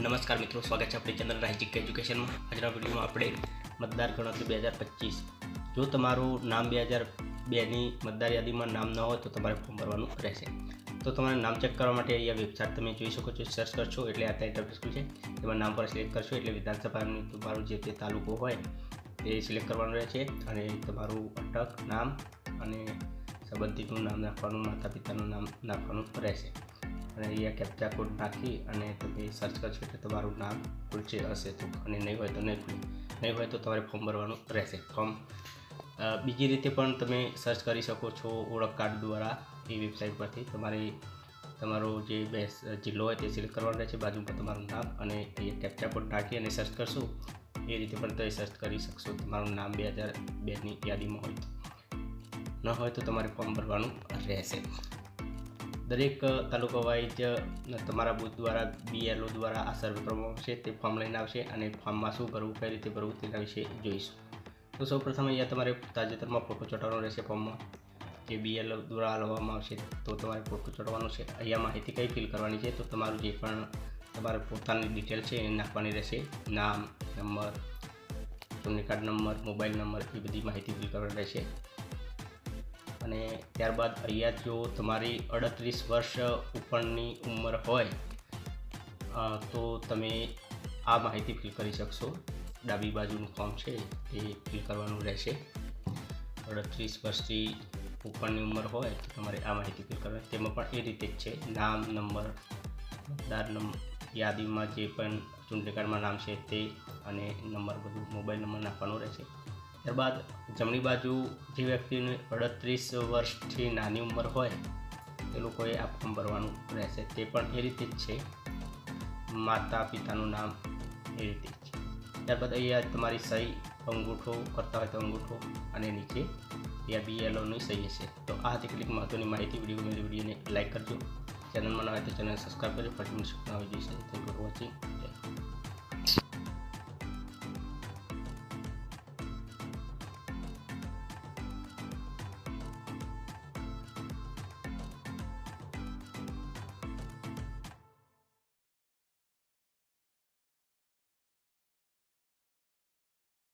નમસ્કાર મિત્રો, સ્વાગત છે આપણી ચેનલ રાહિજિક એજ્યુકેશનમાં. આજના વિડીયોમાં આપણે મતદાર ગણતરી બે હજાર પચીસ. જો તમારું નામ બે હજાર બેની મતદાર યાદીમાં નામ ન હોય તો તમારે ફોર્મ ભરવાનું રહેશે. તો તમારે નામ ચેક કરવા માટે અહીંયા વેબસાઇટ તમે જોઈ શકો છો સર્ચ કરશો એટલે આ ઇન્ટરફેસ છે. એમાં નામ પર સિલેક્ટ કરશો એટલે વિધાનસભાનું તમારું જે તે તાલુકો હોય તે સિલેક્ટ કરવાનું રહે છે અને તમારું અટક નામ અને સંબંધિતનું નામ નાખવાનું માતા પિતાનું નામ નાખવાનું રહેશે. અને અહીંયા કેપ્ચા કોડ નાખી અને તમે સર્ચ કરશો એટલે તમારું નામ ખુલશે હશે તો અને નહીં હોય તો નહીં ખુલે. નહીં હોય તો તમારે ફોર્મ ભરવાનું રહેશે. ફોર્મ બીજી રીતે પણ તમે સર્ચ કરી શકો છો ઓળખ કાર્ડ દ્વારા એ વેબસાઇટ પરથી. તમારે, તમારો જે બેસ, જિલ્લો હોય તે સિલેક્ટ કરવાનો રહેશે બાજુમાં તમારું નામ અને એ કેપ્ચા કોડ નાખી અને સર્ચ કરશો. એ રીતે પણ તમે સર્ચ કરી શકશો. તમારું નામ બે હજાર બેની યાદીમાં હોય ન હોય તો તમારે ફોર્મ ભરવાનું રહેશે. દરેક તાલુકા વાઇઝ તમારા બુથ દ્વારા બીએલઓ દ્વારા આ સર્વે કરવામાં આવશે તે ફોર્મ લઈને આવશે અને ફોર્મમાં શું ભરવું કઈ રીતે ભરવું તેના વિશે જોઈશું. તો સૌપ્રથમ અહીંયા તમારે તાજેતરમાં ફોટો ચોંટાડવાનો રહેશે ફોર્મમાં. જે બીએલઓ દ્વારા લેવામાં આવશે, તો તમારે ફોટો ચોંટવાનો છે. અહીંયા માહિતી કઈ ફિલ કરવાની છે, તો તમારું જે પણ તમારે પોતાની ડિટેલ છે એ નાખવાની રહેશે. નામ, નંબર, ચૂંટણી કાર્ડ નંબર, મોબાઈલ નંબર, એ બધી માહિતી ફિલ કરવાની રહેશે. અને ત્યારબાદ અહીંયા જો તમારી અડત્રીસ વર્ષ ઉપરની ઉંમર હોય તો તમે આ માહિતી ફિલ કરી શકશો. ડાબી બાજુનું ફોર્મ છે તે ફિલ કરવાનું રહેશે. અડત્રીસ વર્ષથી ઉપરની ઉંમર હોય, તો તમારે આ માહિતી ફિલ કરવાની. તેમાં પણ એ રીતે જ છે. નામ, નંબર, મતદાર નંબર, યાદીમાં જે પણ ચૂંટણી કાર્ડમાં નામ છે તે અને નંબર બધું મોબાઈલ નંબર નાખવાનો રહેશે. ત્યારબાદ જમણી બાજુ જે વ્યક્તિને અડત્રીસ વર્ષથી નાની ઉંમર હોય, એ લોકોએ આ ફોર્મ ભરવાનું રહેશે. તે પણ એ રીતે જ છે. માતા પિતાનું નામ એ રીતે જ છે. ત્યારબાદ અહીંયા તમારી સહી અંગૂઠો, કરતા હોય તો અંગૂઠો અને નીચે ત્યાં બીએલઓની સહી હશે. તો આ હતી કેટલીક મહત્વની માહિતી. વીડિયો ગમે વિડીયોને લાઈક કરજો. ચેનલમાં ના હોય તો ચેનલ સબસ્ક્રાઈબ કરજો. ફરી નવા વીડિયો સાથે. Thank you for watching